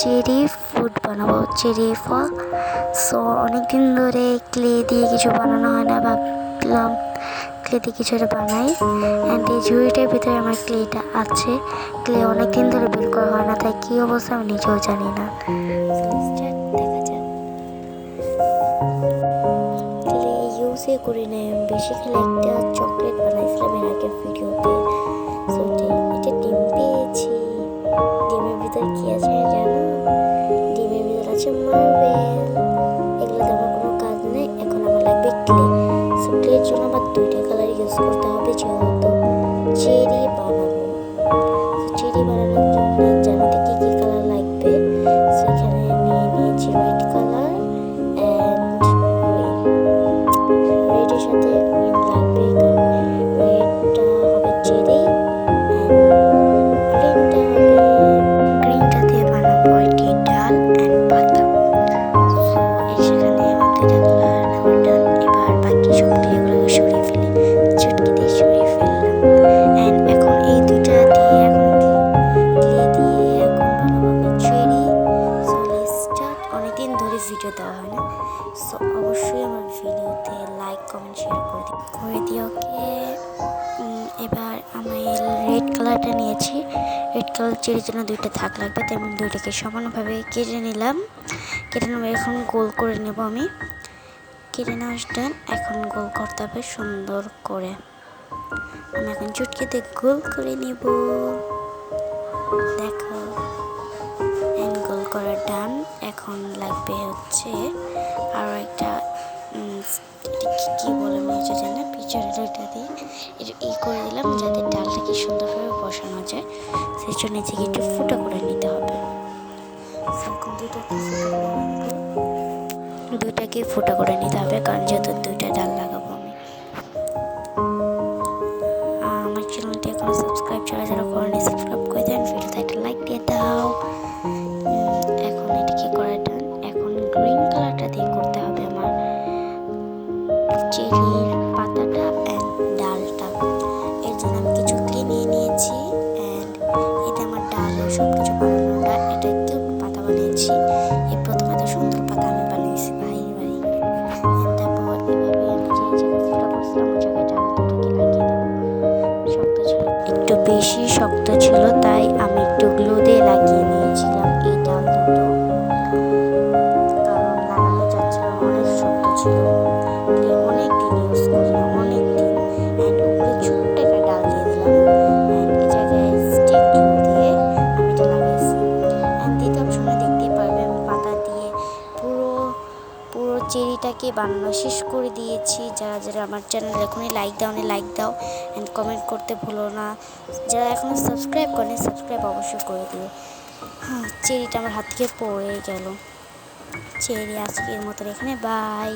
Cherry food বানাবো। Cherry ফল। So অনেকদিন ধরে ক্লে দিয়ে কিছু বানানো হয় না, ভাবলাম ক্লে দিয়ে কিছু একটা বানাই। অ্যান্ড এই ঝুড়িটার ভিতরে আমার ক্লেটা আছে। ক্লে অনেকদিন ধরে বের করা হয় না, তাই কী অবস্থা আমি নিজেও জানি না। ক্লে ইউজই করি না বেশি খেলে একটা চকলেট বানাইছিলাম এর আগের ভিডিওতে। সো ইউজ করতে হবে যেহেতু চেরি বানাবো চেরি বানানোর জন্য জানাতে কী কী কালার লাগবে, সেখানে নিয়ে নিয়েছি রেড কমেন্ট শেয়ার করে দিও করে কে এবার আমি রেড কালারটা নিয়েছি। রেড কালার চেরির জন্য দুইটা থাক লাগবে তাই আমি দুইটাকে সমানভাবে কেটে নিলাম। কেটে নেব, এখন গোল করে নেব আমি। কেটে নেওয়া ডান এখন গোল করতে হবে সুন্দর করে। আমি এখন চুটকিতে গোল করে নিব। দেখো গোল করা ডান। এখন লাগবে হচ্ছে আরও একটা কি কি বলে মনে হচ্ছে জানি না পিছনের ওইটা দিয়ে এটা ই করে দিলাম যাতে ডালটাকে সুন্দরভাবে বসানো যায়। সেই জন্য থেকে একটু ফুটো করে নিতে হবে। এখন দুইটাকে ফুটো করে ফুটো করে নিতে হবে কারণ যত দুইটা ডাল লাগাবো চেরির পাতাটা অ্যান্ড ডালটা। এর জন্য আমি কিছু ক্লে নিয়ে নিয়েছি অ্যান্ড এটা আমার ডাল সব কিছু বানানোটা। এটা কিউট পাতা বানিয়েছি। এই প্রথমে তো সুন্দর পাতা আমি বানিয়েছি, ভাই ভাই। তারপর এভাবে যে জায়গায় ফুটা করছিলাম ওই জায়গাটা দুটোকে লাগিয়ে দেবো। শক্ত ছিল। একটু বেশি শক্ত ছিল, তাই আমি একটু গ্লু দিয়ে লাগিয়ে চেরিটাকে বানানো শেষ করে দিয়েছি। যারা যারা আমার চ্যানেল এখনই লাইক দাও লাইক দাও অ্যান্ড কমেন্ট করতে ভুলো না। যারা এখনও সাবস্ক্রাইব করেনি সাবস্ক্রাইব অবশ্যই করে দিও। হ্যাঁ চেরিটা আমার হাত থেকে পড়ে গেল। চেরি আজকের মতন এখানে বাই